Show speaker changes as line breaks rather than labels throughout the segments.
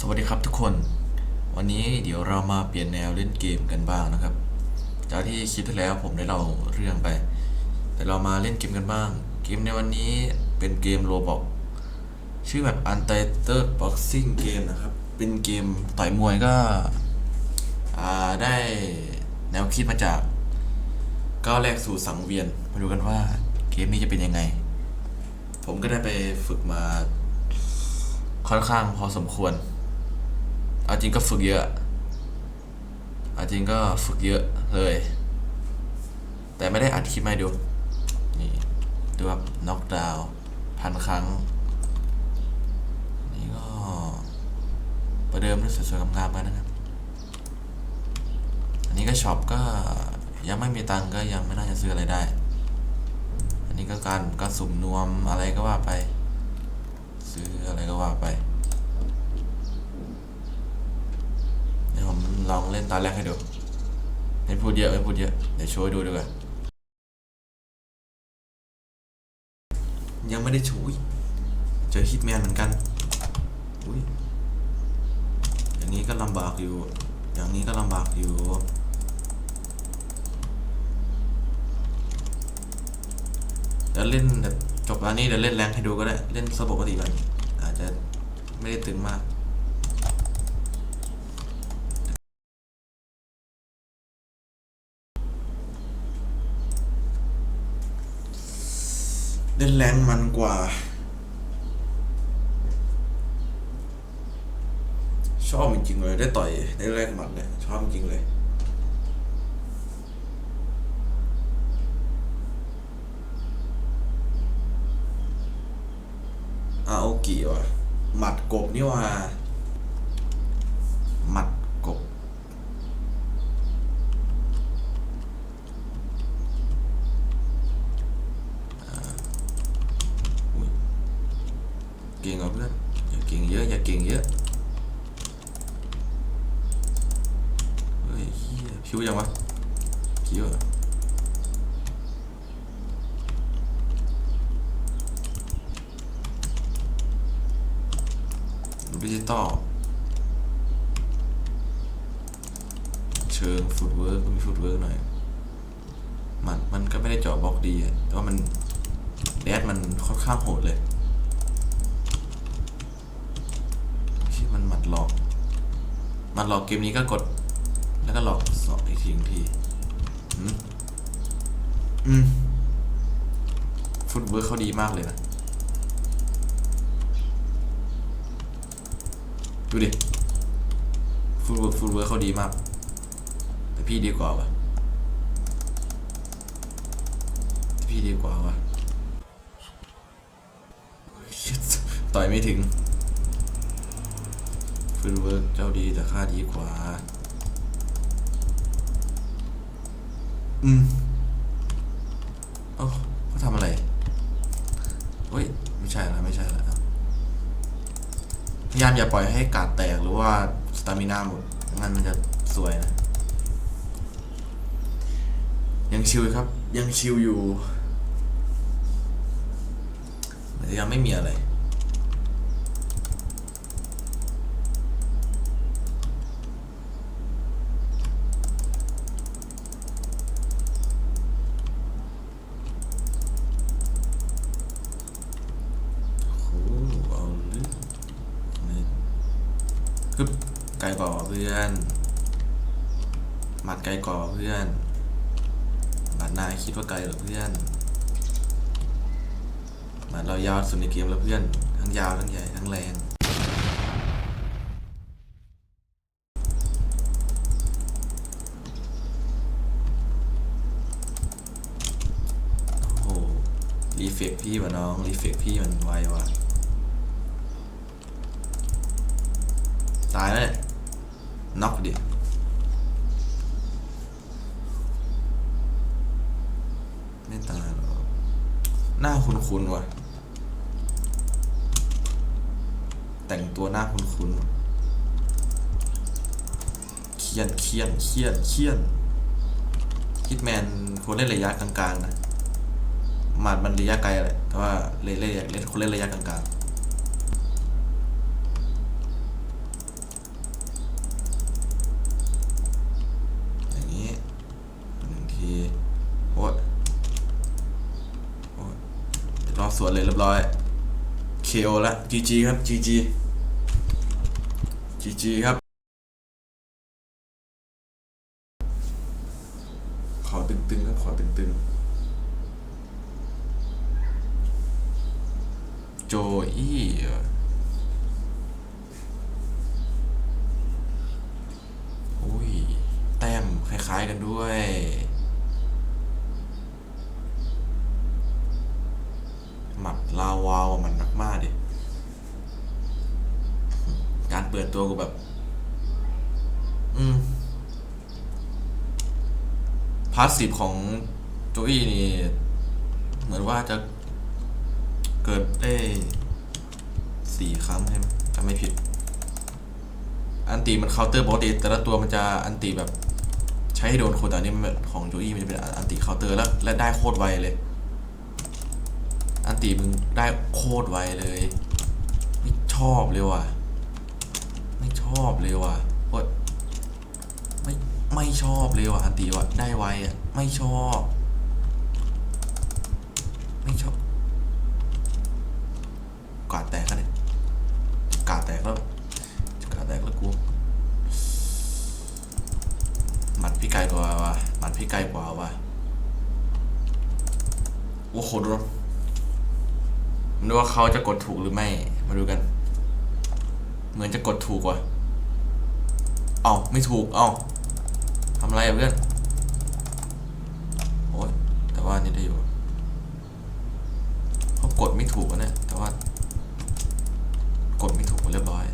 สวัสดีครับทุกคน วันนี้เดี๋ยวเรามาเปลี่ยนแนวเล่นเกมกันบ้างนะครับ จากที่คลิปที่แล้วผมได้เล่าเรื่องไป แต่เรามาเล่นเกมกันบ้าง เกมในวันนี้เป็นเกมโรบอกชื่อแบบ Untitled Boxing Game นะครับ เป็นเกมต่อยมวยก็ได้แนวคิดมาจากก้าวแรกสู่สังเวียน มาดูกันว่าเกมนี้จะเป็นยังไง ผมก็ได้ไปฝึกมาค่อนข้างพอสมควร เอาจริงก็ฝึกเยอะเอาจริงก็ฝึกเยอะเลย แต่ไม่ได้อัดคลิปมให้ดู นี่ดูแบบน็อกดาวพันครั้ง นี่ก็ประเดิมด้วยสวยๆงามๆกันนะครับ อันนี้ก็ช็อปก็ยังไม่มีตังก็ยังไม่น่าจะซื้ออะไรได้ อันนี้ก็การก็สุ่มนวมอะไรก็ว่าไป ซื้ออะไรก็ว่าไป เดี๋ยวผม ลองเล่นตอนแรกให้ดูไม่พูดเยอะไม่พูดเยอะเดี๋ยวโชว์ให้ดูดีกว่ายังไม่ได้โชว์อุ๊ยเจอฮิตแมนเหมือนกันอุ้ยอย่างนี้ก็ลำบากอยู่ อย่างนี้ก็ลำบากอยู่เดี๋ยวเล่นแบบจบอันนี้เดี๋ยวเล่นแรงให้ดูก็ได้ เล่นสปกติไปอาจจะไม่ได้ตึงมาก เล่นแรงมันกว่า ชอบจริงเลยได้ต่อยได้แรกหมัดเนี่ยชอบจริงเลยอาโอกิว่ะหมัดกบนี่ว่าหมัดกบ อ่าอุ๊ยเก่งเหรอเพื่อนอย่าเก่งเยอะอย่าเก่งเยอะ เฮ้ยเฮียผิวยังวะผิวเหรอ ดิจิตอลเชิงฟุตเวิร์กมีฟุตเวิร์กหน่อย มันมันก็ไม่ได้เจาะบล็อกดีอะแต่ว่ามันแดดมันค่อนข้างโหดเลยที่มันหมัดหลอก มัดหลอกเกมนี้ก็กด แล้วก็หลอกสองอีกทีอีกทีอืม อืม ฟุตเวิร์กเขาดีมากเลยนะ ดูดิฟูลเวิร์ฟูลเวิร์เขาดีมาก แต่พี่ดีกว่าวะพี่ดีกว่าวะต่อยไม่ถึงฟูลเวิร์กเจ้าดีแต่ค่าดีกว่า อืมเอ้าเขาทำอะไร เฮ้ย ไม่ใช่ละไม่ใช่ละามอย่าปล่อยให้กาดแตกหรือว่าสตามินาหมดงั้นมันจะสวยนะ ยังชิวครับ ยังชิวอยู่แต่ยังไม่มีอะไร โอ้โหเอาเรื่องนี่กึบไกลกว่า เพื่อน หมัดไกลกว่าเพื่อน หมัดนายคิดว่าไกลหรอเพื่อน หมัดเรายาวสุดในเกมแล้วเพื่อน ทั้งยาวทั้งใหญ่ทั้งแรงโอ้โหรีเฟกพี่วะน้อง รีเฟกพี่มันไวว่ะ ตายแล้วเนี่ย น็อกดิไม่ตายหรอกหน้าคุ้นๆว่ะ แต่งตัวหน้าคุ้นๆว่ะเคียนเคียนเคียนเคียนฮิตแมนควรเล่นระยะกลางๆนะหมัดมันระยะไกลแหละแต่ว่าเล่นเล่นเล่นคนเล่นระยะกลางๆ สวนเลยเรียบร้อย KO ละ GG ครับ GG GG ครับ ขอตึงๆครับ ขอตึงๆ โจอี้เหรออุ้ย แต้มคล้ายๆกันด้วย หมัดลาวาวมันนักมากดิ การเปิดตัวกูแบบ อืม พาสซีฟของโจอี้นี่ เหมือนว่าจะเกิดได้สี่ครั้งใช่ไหมจำไม่ผิด อันตีมันเคาน์เตอร์ปกติแต่ละตัวมันจะอันตีแบบใช้ให้โดนคนแต่นนี้มันของโจอี้มันจะเป็นอันตีเคาน์เตอร์แล้วและได้โคตรไวเลย อันตีมึงได้โคตรไวเลย ไม่ชอบเลยว่ะ ไม่ชอบเลยว่ะ ไม่ชอบเลยว่ะอันตีว่ะได้ไวอะ ไม่ชอบ ไม่ชอบกาดแตกแล้วเนี่ยกาดแตกแล้วกาดแตกแล้วกูหมัดพี่ไกลกว่าว่ะหมัดพี่ไกลกว่าว่ะโอ้โหดนไม่รู้ว่าเขาจะกดถูกหรือไม่ มาดูกัน เหมือนจะกดถูกว่ะ เอ้าไม่ถูก เอ้า ทำอะไรอะเพื่อน โอ๊ยแต่ว่านี่ได้อยู่เขากดไม่ถูกอะเนี่ยแต่ว่า กดไม่ถูกเรียบร้อย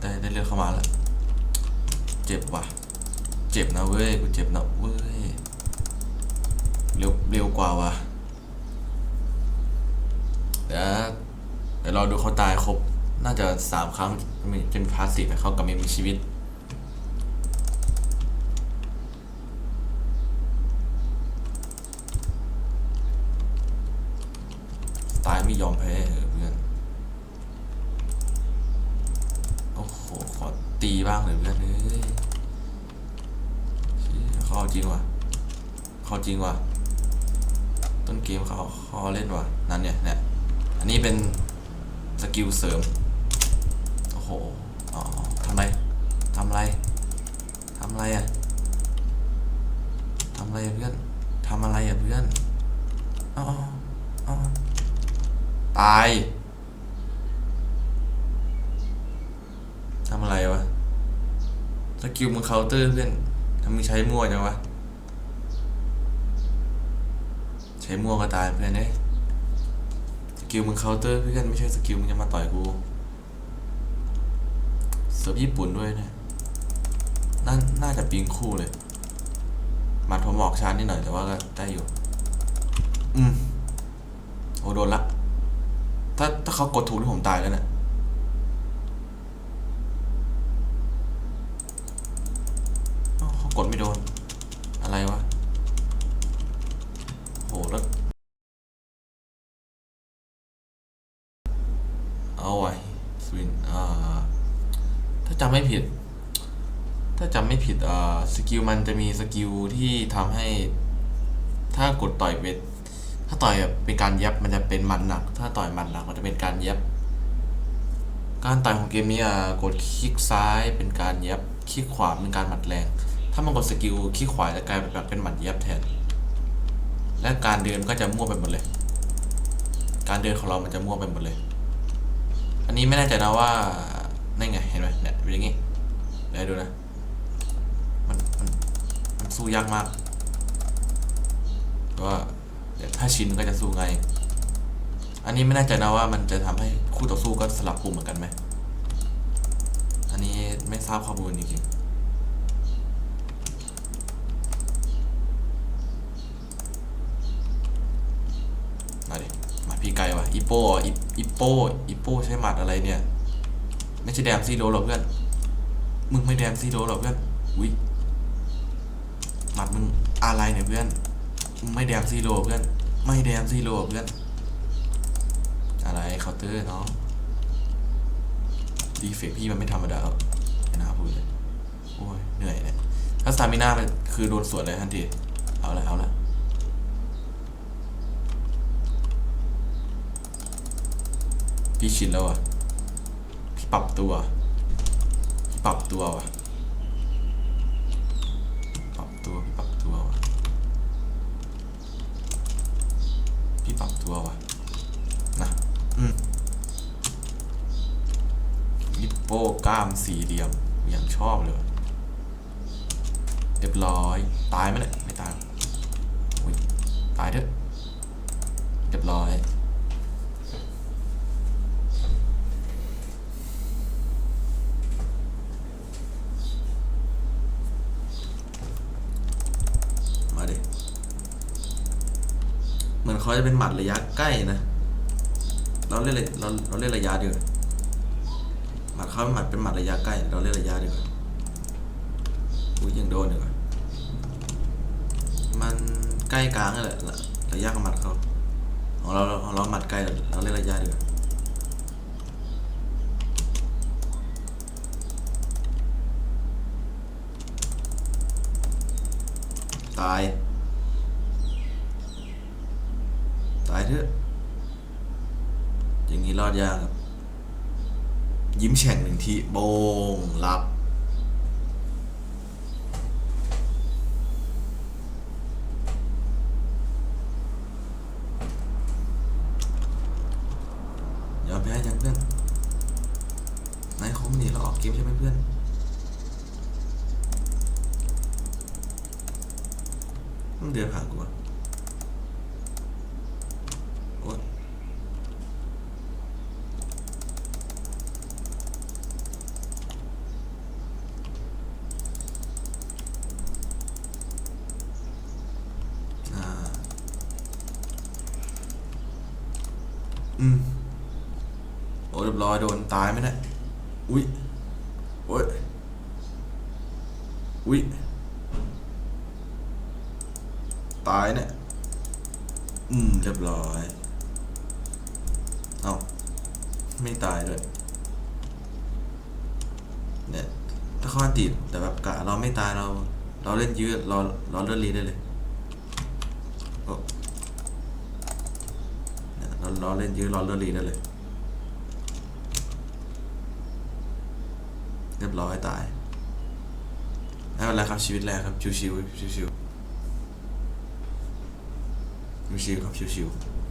ได้ได้เลือกเข้ามาแล้ว เจ็บว่ะ เจ็บนะเว้ย กูเจ็บนะเว้ย เร็วเร็วกว่าว่ะ เดี๋ยวเดี๋ยวราดูเขาตายครบ น่าจะสามครั้งเป็นพาสซีฟเขากลับมามีชีวิตายไม่ยอมแพ้เหรอเพื่อน โอ้โห ขอ ตีบ้างเลยเพื่อนเอ้ยเขาเอจริงว่ะเขาจริงว่ะ ต้นเกมเขาเขาเล่นว่ะ นั่นเนี่ยเนี่ย อันนี้เป็นสกิลเสริม โอ้โหอ๋อทำไรทำไรทำไรอะทำไรเพื่อนทำอะไรอะเพื่อนอ๋ออ๋อตายทำอะไรวะ สกิลมึงเคาน์เตอร์เพื่อนทำมึงใช้มั่วจังวะ ใช้มั่วก็ตายเพื่อนเอ้ยสกิลมึงเคาน์เตอร์เพื่อนไม่ใช่สกิลมึงจะมาต่อยกูเสิร์ฟญี่ปุ่นด้วยเนะน่าน่าจะปิงคู่เลยมัดผมออกช้านิดหน่อยแต่ว่าก็ได้อยู่ อืมโอ้โดนละ ถ้าถ้าเขากดถูกที่ผมตายแล้วเนะี่ยอ้าวเขาก ดไม่โดน อะไรวะ โหแล้วเอาไว้สวินอ่าถ้าจำไม่ผิด ถ้าจำไม่ผิดอ่าสกิลมันจะมีสกิลที่ทำให้ ถ้ากดต่อยเวทถ้าต่อยแบบเป็นการเย็บมันจะเป็นมัดหนัก ถ้าต่อยมัดหนักมันจะเป็นการเย็บการต่อยของเกมนี้อะกดคลิกซ้ายเป็นการเย็บคลิกขวาเป็นการหมัดแรง ถ้ามันกดสกิลคลิกขวาจะกลายเป็นแบบเป็นหมัดเย็บแทน และการเดินก็จะมั่วไปหมดเลย การเดินของเรามันจะมั่วไปหมดเลย อันนี้ไม่แน่ใจนะว่านั่นไงเห็นไหมเนี่ยเป็นอย่างงี้เดี๋ยวดูนะ มันมันมันสู้ยากมากแต่ว่าเดี๋ยวถ้าชินก็จะสู้ไง อันนี้ไม่แน่ใจนะว่ามันจะทำให้คู่ต่อสู้ก็สลับปุ่มเหมือนกันไหม อันนี้ไม่ทราบข้อมูลจริงๆมาดิมาพี่ไก่วะ อีโป้อีโป้อีโป้ใช้หมัดอะไรเนี่ย ไม่ใช่แดมซีโร่หรอกเพื่อน มึงไม่แดมซีโร่หรอกเพื่อน อุ้ยหมัดมึงอะไรเนี่ยเพื่อน มึงไม่แดมซีโร่เพื่อน ไม่แดมซีโร่เพื่อน อะไรเคาน์เตอร์น้อง ดีเฟกพี่มันไม่ธรรมดาหรอกไม่น่าพูดเลย โอ้ยเหนื่อยเนี่ยถ้าสตามิน่ามันคือโดนสวนเลยทันที เอาละเอาละ พี่ชินแล้วอะพี่ปรับตัวพี่ปรับตัวว่ะปรับตัวพี่ปรับตัวว่ะพี่ปรับตัวว่ะนะอืมนิปโป้กล้ามสี่เหลี่ยมอย่างชอบเลยว่ะเรียบร้อย ตายไหมเนี่ยไม่ตายอุ้ยตายเถอะเรียบร้อย มาดิ เหมือนเขาจะเป็นหมัดระยะใกล้นะ เราเล่นเราเราเล่นระยะเดียวหมัดเขาเป็นหมัดเป็นหมัดระยะใกล้ เราเล่นระยะเดียวอุ้ยยังโดนอยู่มันใกล้กลางนั่นแหละระยะของหมัดเขาของเราของเราหมัดไกลเราเราเล่นระยะเดียวตาย ตาย เถอะ อย่างนี้รอดยากครับ ยิ้มแฉ่งหนึ่งทีโบงรับยอมแพ้ยังเพื่อนนายคงหนีเราออกเกมใช่ไหมเพื่อนมันเดินผ่านกูอะโอ๊ยอ่า อืม โอ้เรียบร้อยโดน ตายไหมเนี่ยอุ้ยโอ้ยอุ้ยตายเนี่ยอืม เรียบร้อย เอาไม่ตายด้วยเนี่ยถ้าข้อติดแต่แบบกะเราไม่ตายเรา เราเล่นยืดเราเราเลื่อนรีได้เลยเนี่ยเราเราเล่นยืดเราเลื่อนรีได้เลย เรียบร้อยตายไม่เป็นไรครับชีวิตแรกครับ ชิวๆชิวๆชิวๆครับชิวๆ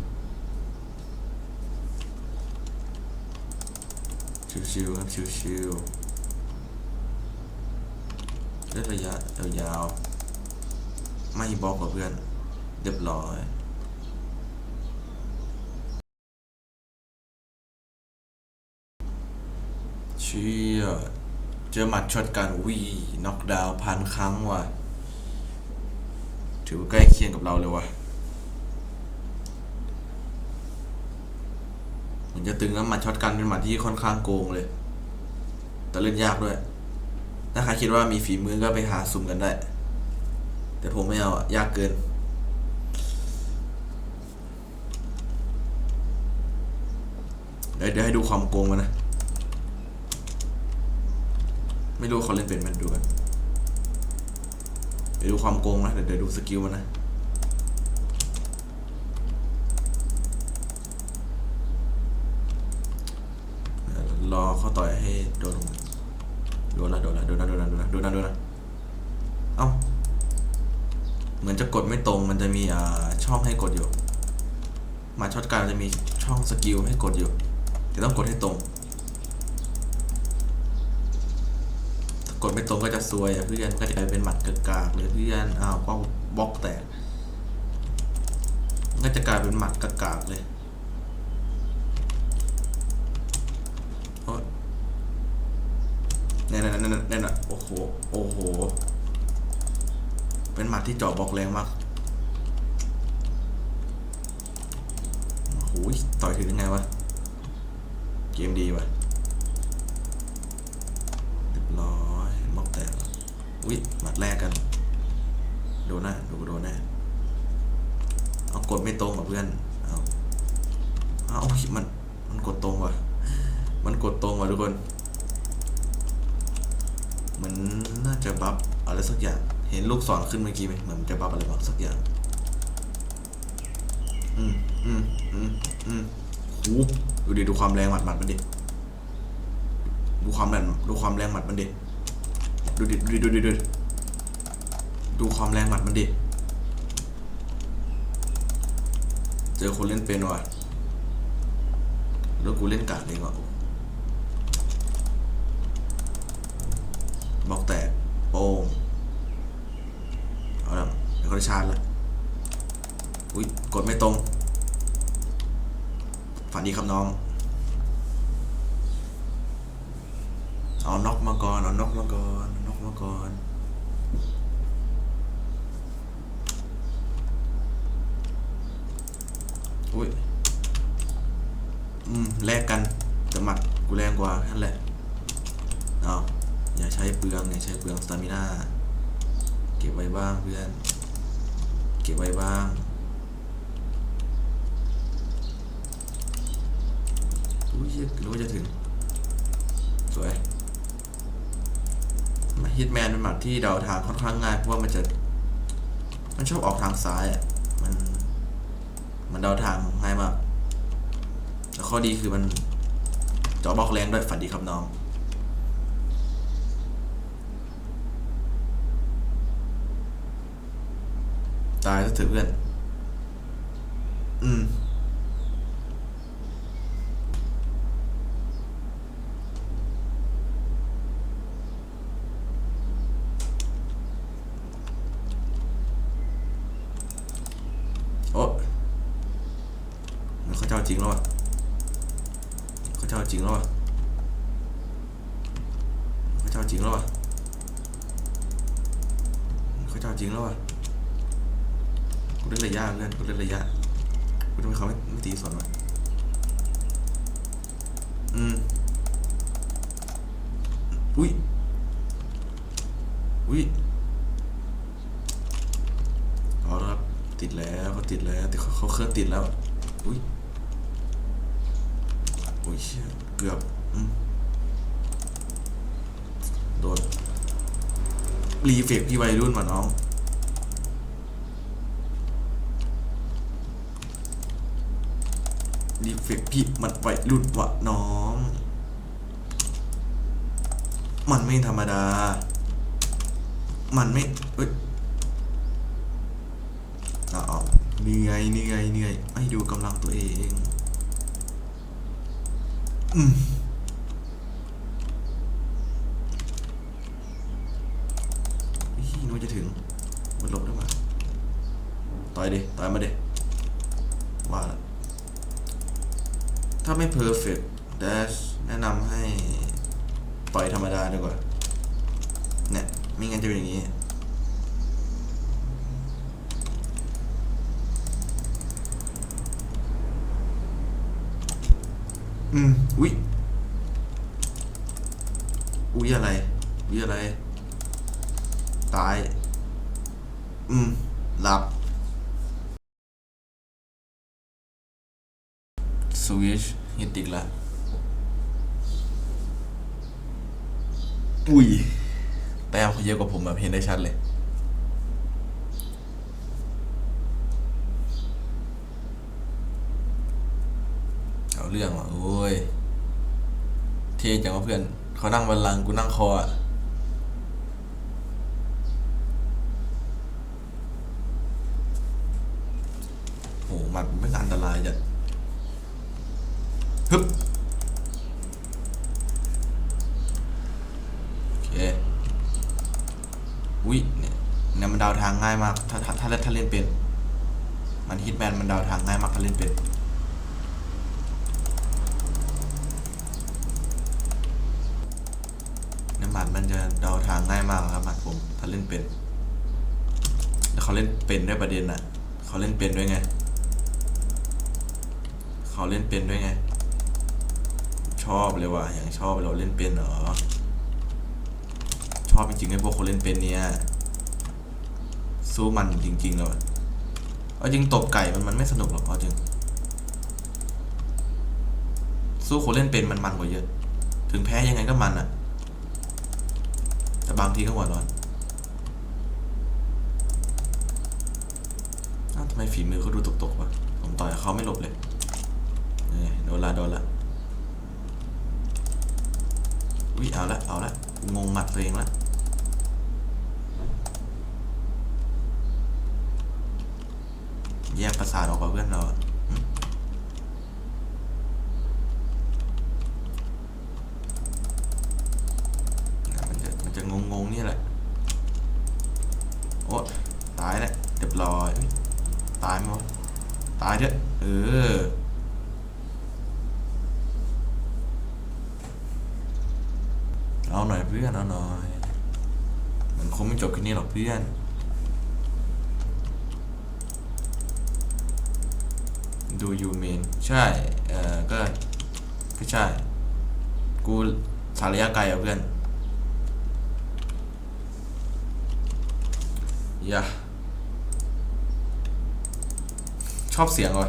ชิวๆครับชิวๆเล่นระยะยาวๆไม่บล็อกกับเพื่อน เรียบร้อยเชี่ย เจอหมัดช็อตกันวีน็อกดาวน์พันครั้งว่ะ ถือว่าใกล้เคียงกับเราเลยว่ะมันจะตึงแล้วหมัดช็อตกันเป็นหมัดที่ค่อนข้างโกงเลย แต่เล่นยากด้วย ถ้าใครคิดว่ามีฝีมือก็ไปหาสุ่มกันได้ แต่ผมไม่เอาอะยากเกินเดี๋ยวเดี๋ยวให้ดูความโกงมันนะ ไม่รู้เขาเล่นเป็นมันดูกันเดี๋ยวดูความโกงนะเดี๋ยวเดี๋ยวดูสกิลมันนะรอเขาต่อยให้โดนโดนละโดนละโดนละโดนละโดนละโดนละโดนละเอ้าเหมือนจะกดไม่ตรงมันจะมีอ่าช่องให้กดอยู่ มาช็อตการจะมีช่องสกิลให้กดอยู่แต่ต้องกดให้ตรง ถ้า กดไม่ตรงก็จะซวยอะเพื่อนก็จะกลายเป็นหมัดกากๆเลยเพื่อนอ้าวก็บล็อกแตกก็จะกลายเป็นหมัดกากๆเลยเนี่ยเนี่ยเนี่ยเนี่ยเนี่ยโอ้โห โอ้โห เป็นหมัดที่เจาะบล็อกแรงมากโอ้โหต่อยถึงยังไงวะ เกมดีวะเรียบร้อยบล็อกแตกแล้ว อุ้ยหมัดแรกกัน โดนหน้าดูโดนแน่เอากดไม่ตรงกับเพื่อน เอาเอามัน มันกดตรงว่ะ มันกดตรงว่ะทุกคนเหมือนน่าจะบัฟอะไรสักอย่าง เห็นลูกศรขึ้นเมื่อกี้ไหมเหมือนมันจะบัฟอะไรบางสักอย่าง อืมอืมอืมอืมโหดูดิดูความแรงหมัดหมัดมันดิ ดูความแรงดูความแรงหมัดมันดิ ดูดิดูดิดูดิดูดิดูความแรงหมัดมันดิ เจอคนเล่นเป็นว่ะแล้วกูเล่นกาดเองว่ะบอกแตกโป้งเอาละเดี๋ยวเขาชาร์จละอุ้ยกดไม่ตรง ฝันดีครับน้อง เอาน็อกมาก่อน เอาน็อกมาก่อน เอาน็อก่อนอุ้ย อืม แลกกันแต่หมัดกูแรงกว่าแค่นั้นแหละเอาอย่าใช้เปลืองอย่าใช้เปลืองสตามิน่าเก็บไว้บ้างเพื่อน เก็บไว้บ้างอุ้ยเหี้ยรู้ว่าจะถึง สวย ฮิตแมนเป็นหมัดที่เดาทางค่อนข้างง่ายเพราะว่ามันจะ มันชอบออกทางซ้ายอะมัน มันเดาทางง่ายมากแล้วข้อดีคือมันจอบล็อกแรงด้วยฝันดีครับน้องตายซะเถอะเพื่อน อืม โอ้มันเขาเจ้าจริงแล้ววะเขาเจ้าจริงแล้ววะเขาเจ้าจริ งแล้ววะเขาเจ้าจริงแล้ววะกูเล่นระยะเพื่อนกูเล่นระยะกูทำไมเขาไม่ไม่ตีสวนวะอืมอุ้ยอุ้ยเอาละครับติดแล้วเขาติดแล้วแต่เขาเขาเครื่องติดแล้วอุ้ยอุ้ยเชี่ยเกือบอืมโดน รีเฟกพี่วัยรุ่นมาน้อง รีเฟกพี่มันวัยรุ่นวะน้อง มันไม่ธรรมดา มันไม่เอ้ยเอาเอาเหนื่อยเหนื่อยเหนื่อยไม่ดูกำลังตัวเอง อืมฮีนึกว่าจะถึง มันหลบได้ไหม ต่อยดิต่อยมาดิว่า ถ้าไม่เพอร์เฟกต์เดชแนะนำให้ต่อยธรรมดาดีกว่า เนี่ย ไม่งั้นจะเป็นอย่างนี้ อืม อุ๊ยอุ๊ยอะไรอุ๊ยอะไร ตาย อืม หลับ ชฮิตติกละอุ้ยแต้มเขาเยอะกว่าผมแบบเห็นได้ชัดเลย เอาเรื่องว่ะโอ้ย เท่จังวะเพื่อน เขานั่งบันลังก์กูนั่งคออะโหหมัดไม่งอันตรายจัด ฮึบโอเคอุ้ยเนี่ยเนี่ยมันดาวทางง่ายมาก ถ้าถ้าถ้าเล่นถ้าเล่นเป็น มันฮิตแมนมันดาวทางง่ายมากถ้าเล่นเป็นเนี่ยหมัดมันจะเดาทางง่ายมากครับหมัดผมถ้าเล่นเป็นแล้วเขาเล่นเป็นด้วยประเด็นอะ เขาเล่นเป็นด้วยไง เขาเล่นเป็นด้วยไง อบเลยว่ะย่างชอบเราเล่นเป็นเหรอชอบจริงๆไอ้พวกคนเล่นเป็นเนี่ยสู้มันจริงๆเลยเอาจริงตบไก่มันมันไม่สนุกหรอกเอาจริงสู้คนเล่นเป็นมันมันกว่าเยอะ ถึงแพ้ยังไงก็มันอะแต่บางทีก็หัวร้อนทำไมฝีมือเขาดูตกๆวะผมต่อยเขาไม่หลบเลยเอ้ยโดนละโดนละ อุ้ยเอาละเอาละงงหมัดตัวเองละแยกประสาทออกกับเพื่อนเราอะหึเนี่ยมันจะมันจะงงงๆนี่แหละ โอ้ตายแล้วเรียบร้อยอุ๊ยตายไหมวะตายเถอะเออ เอาหน่อยเพื่อนเอาหน่อย มันคงไม่จบแค่นี้หรอกเพื่อนดูยูเมนใช่ เอ่อก็ ก็ใช่ กูสารยะไกลอะเพื่อนอย่าชอบเสียงว่ะ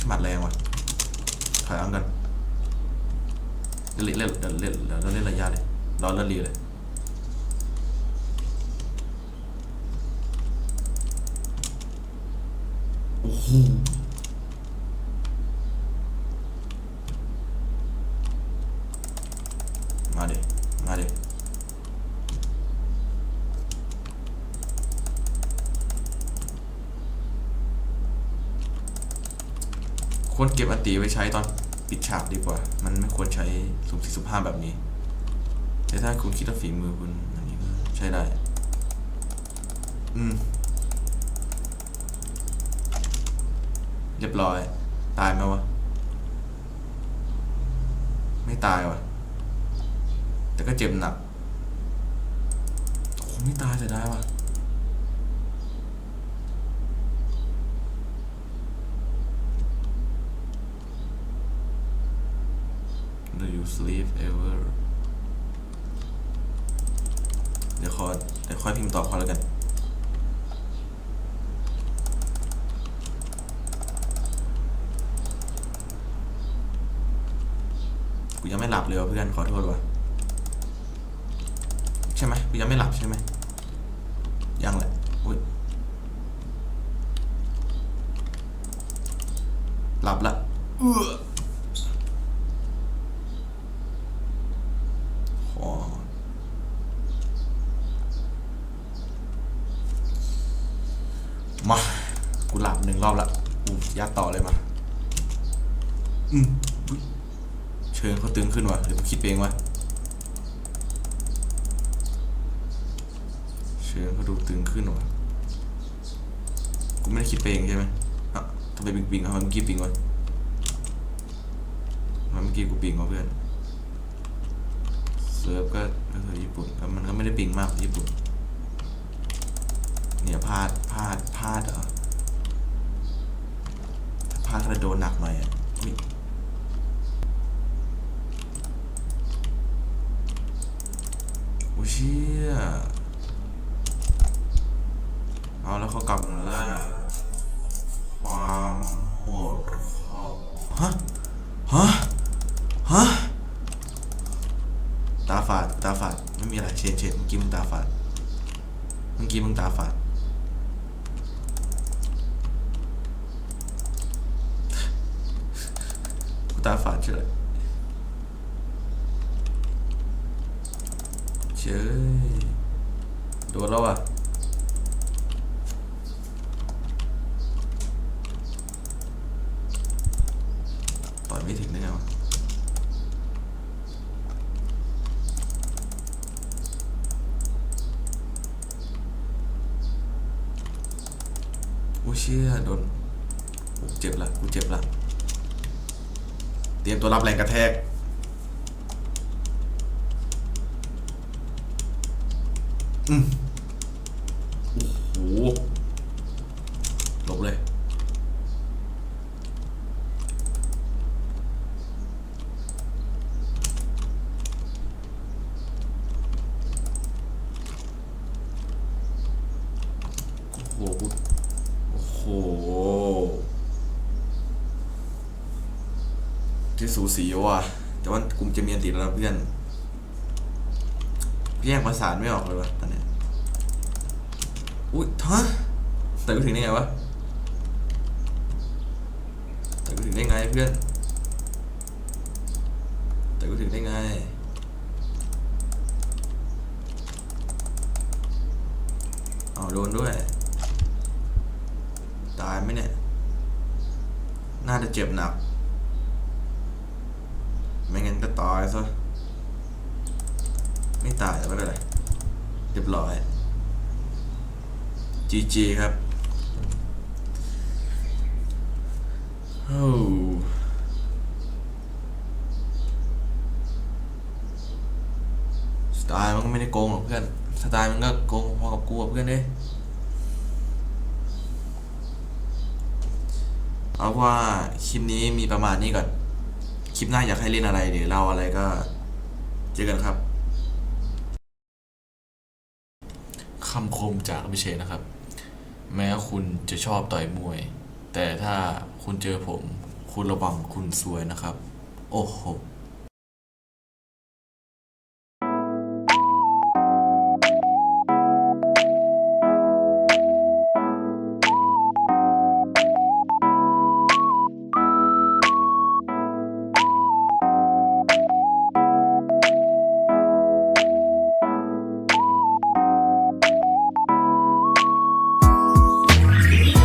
สมัดแรงว่ะถอยอังกันเดี๋ยวเล่นเดี๋ยวเล่นเดี๋ยวเราเล่นระยะเลยรอเล่นรีเลย โอ้โห มาเดมาเดควรเก็บอัตีไว้ใช้ตอนปิดฉากดีกว่า มันไม่ควรใช้สุ่มสี่สุ่มห้าแบบนี้ แต่ถ้าคุณคิดว่าฝีมือคุณอันนี้ก็ใช้ได้ อืม เรียบร้อย ตายไหมวะ ไม่ตายวะแต่ก็เจ็บหนักโอ้ไม่ตายแต่ได้วะ Do you sleep ever เดี๋ยวขอเดี๋ยวค่อยพิมพ์ตอบเขาแล้วกัน กูยังไม่หลับเลยเพื่อนขอโทษว่ะใช่ไหมกูยังไม่หลับใช่ไหมยังแหละอุ้ยหลับละเออขอมา กูหลับหนึ่งรอบละกูยัดต่อเลยมา อืมอุ๊ย เชิญเขาตึงขึ้นวะหรือผมคิดเองวะเชิญเขาดูตึงขึ้นวะกูไม่ได้คิดไปเองใช่ไหมอะทำไมปิงปิงอะทำไมเมื่อกี้ปิงวะทำไมเมื่อกี้กูปิงวะเพื่อนเซิร์ฟก็ก็คือญี่ปุ่นแล้วมันก็ไม่ได้ปิงมากกว่าญี่ปุ่น เนี่ยพลาดพลาดพลาดเหรอพลาดก็จะโดนหนักหน่อยอะโอ้เชี่ยเอาแล้วเขากลับมาแล้วความโหดเขาฮะ ฮะ ฮะ ตาฝาด ตาฝาด ไม่มีอะไร เชนเชนเมื่อกี้มึงตาฝาด เมื่อ กี้มึงตาฝาดกูตาฝาดเฉยเชยโดนแล้วอะต่อยไม่ถึงได้ไงวะ อ้เชี่ยโดนเจ็บละกูเจ็บละเตรียมตัวรับแรงกระแทกอืมโอ้โหหลบเลย โอ้โห โอ้โห ที่ สีว่ะ แต่ว่ากลุ่มจะมีอันติดแล้วเพื่อนแยกประสานไม่ออกเลยวะตอนเนี้ยอุ้ยฮะแต่กูถึงได้ไงวะแต่กูถึงได้ไงเพื่อนแต่กูถึงได้ไงเอาโดนด้วย ตายไหมเนี่ย น่าจะเจ็บหนัก ไม่งั้นก็ตายซะ ไม่ตายแต่ไม่เป็นไรเรียบร้อย GG ครับโอ้สไตล์มันก็ไม่ได้โกงหรอกเพื่อน สไตล์มันก็โกงพอกับกูอะเพื่อนเด้ยเอาว่าคลิปนี้มีประมาณนี้ก่อน ลิปหน้าอยากให้เล่นอะไรหรือเล่าอะไรก็ เจอกันครับคำคมจากพิเชษนะครับ แม้คุณจะชอบต่อยมวย แต่ถ้าคุณเจอผม คุณระวังคุณซวยนะครับ โอ้โห